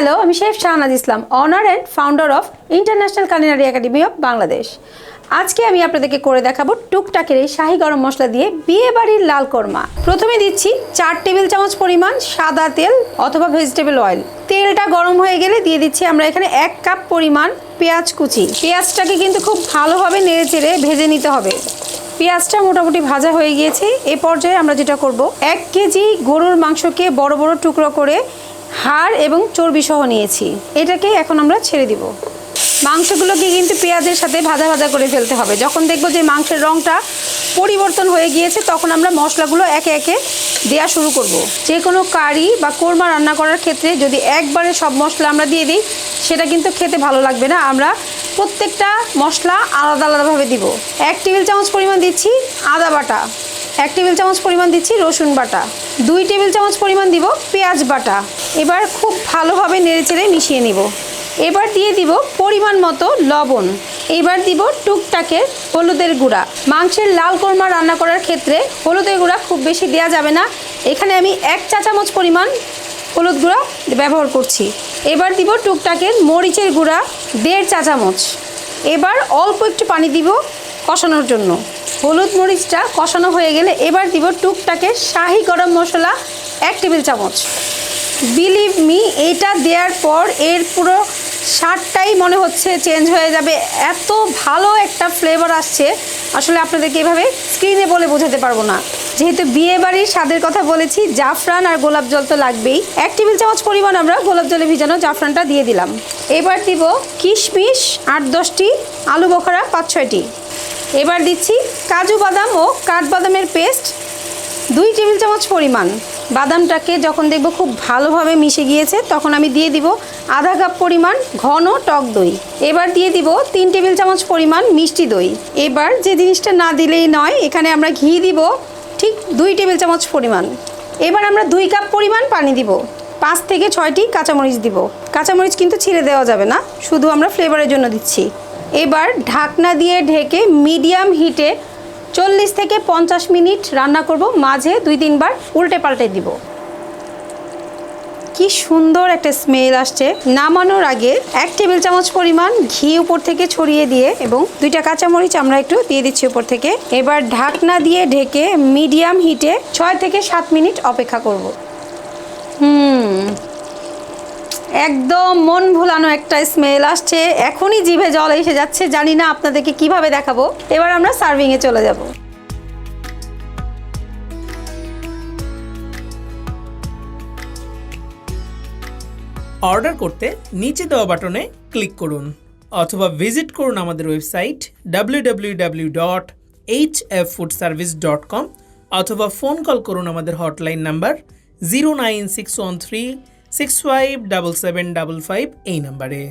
Hello আমি chef Shahnaz Islam owner and founder of International Culinary Academy of Bangladesh আজকে আমি আপনাদেরকে করে দেখাবো টুকটাকের এই শাহি গরম মশলা দিয়ে বিয়ে বাড়ির লাল কোরমা। প্রথমে দিচ্ছি চার টেবিল চামচ পরিমাণ সাদা তেল অথবা ভেজিটেবল অয়েল তেলটা গরম হয়ে গেলে দিয়ে দিচ্ছি আমরা এখানে এক কাপ পরিমাণ পেঁয়াজ কুচি। পেঁয়াজটাকে কিন্তু খুব ভালোভাবে নেড়ে চেড়ে ভেজে নিতে হবে। পেঁয়াজটা মোটামুটি ভাজা হয়ে গিয়েছে। এ পর্যায়ে আমরা যেটা করব, এক কেজি গরুর মাংসকে বড় বড় টুকরো করে হাড় এবং চর্বি সহ নিয়েছি। এটাকে এখন আমরা ছেড়ে দিব। মাংসগুলোকে কিন্তু পেঁয়াজের সাথে ভাজা ভাজা করে ফেলতে হবে। যখন দেখব যে মাংসের রঙটা পরিবর্তন হয়ে গিয়েছে, তখন আমরা মশলাগুলো একে একে দেওয়া শুরু করব। যে কোনো কারি বা কোরমা রান্না করার ক্ষেত্রে যদি একবারে সব মশলা আমরা দিয়ে দিই, সেটা কিন্তু খেতে ভালো লাগবে না। আমরা প্রত্যেকটা মশলা আলাদা আলাদাভাবে দিব। এক টেবিল চামচ পরিমাণ দিচ্ছি আদা বাটা। এক টেবিল চামচ পরিমাণ দিচ্ছি রসুন বাটা। দুই টেবিল চামচ পরিমাণ দিব পেঁয়াজ বাটা। এবার খুব ভালোভাবে নেড়েচেড়ে মিশিয়ে নিব। এবার দিয়ে দিব পরিমাণ মতো লবণ। এবার দিব টুকটাকের হলুদের গুঁড়া। মাংসের লাল কোরমা রান্না করার ক্ষেত্রে হলুদের গুঁড়া খুব বেশি দেওয়া যাবে না। এখানে আমি এক চা চামচ পরিমাণ হলুদ গুঁড়া ব্যবহার করছি। এবার দিব টুকটাকের মরিচের গুঁড়া দেড় চা চামচ। এবার অল্প একটু পানি দিব কষানোর জন্য। হলুদ মরিচটা কষানো হয়ে গেলে এবার দিব টুকটাকে শাহি গরম মশলা এক টেবিল চামচ। বিলিভ মি এটা দেওয়ার পর এর পুরো স্বাদটাই মনে হচ্ছে চেঞ্জ হয়ে যাবে। এত ভালো একটা ফ্লেভার আসছে। আসলে আপনাদেরকে এভাবে স্ক্রিনে বলে বোঝাতে পারব না। যেহেতু বিয়ে বাড়ির স্বাদের কথা বলেছি, জাফরান আর গোলাপ জল তো লাগবেই। এক টেবিল চামচ পরিমাণ আমরা গোলাপ জলে ভিজানো জাফরানটা দিয়ে দিলাম। এবার দিব কিশমিশ আট দশটি, আলু বোখারা পাঁচ ছয়টি। এবার দিচ্ছি কাজু বাদাম ও কাঠবাদামের পেস্ট দুই টেবিল চামচ পরিমাণ। বাদামটাকে যখন দেখব খুব ভালোভাবে মিশে গিয়েছে, তখন আমি দিয়ে দিব আধা কাপ পরিমাণ ঘন টক দই। এবার দিয়ে দিব তিন টেবিল চামচ পরিমাণ মিষ্টি দই। এবার যে জিনিসটা না দিলেই নয়, এখানে আমরা ঘি দিব ঠিক দুই টেবিল চামচ পরিমাণ। এবার আমরা দুই কাপ পরিমাণ পানি দিব। পাঁচ থেকে ছয়টি কাঁচামরিচ দিব। কাঁচামরিচ কিন্তু ছিঁড়ে দেওয়া যাবে না, শুধু আমরা ফ্লেভারের জন্য দিচ্ছি। এবার ঢাকনা দিয়ে ঢেকে মিডিয়াম হিটে চল্লিশ থেকে পঞ্চাশ মিনিট রান্না করব, মাঝে দুই তিনবার উল্টে পাল্টে দিব। কি সুন্দর একটা স্মেল আসছে। নামানোর আগে এক টেবিল চামচ পরিমাণ ঘি উপর থেকে ছড়িয়ে দিয়ে এবং দুইটা কাঁচামরিচ আমরা একটু দিয়ে দিচ্ছি উপর থেকে। এবার ঢাকনা দিয়ে ঢেকে মিডিয়াম হিটে ছয় থেকে সাত মিনিট অপেক্ষা করব। হুম একদম মন ভুলানো একটা স্মেল আসছে। এখনই জিভে জল এসে যাচ্ছে, জানি না আপনাদেরকে কীভাবে দেখাবো। এবার আমরা সার্ভিংয়ে চলে যাব। অর্ডার করতে নিচে দেওয়া বাটনে ক্লিক করুন, অথবা ভিজিট করুন আমাদের website www.hffoodservice.com dot H F food service dot com অথবা ফোন কল করুন আমাদের hotline number zero nine six one three six five double seven double five এই নাম্বারে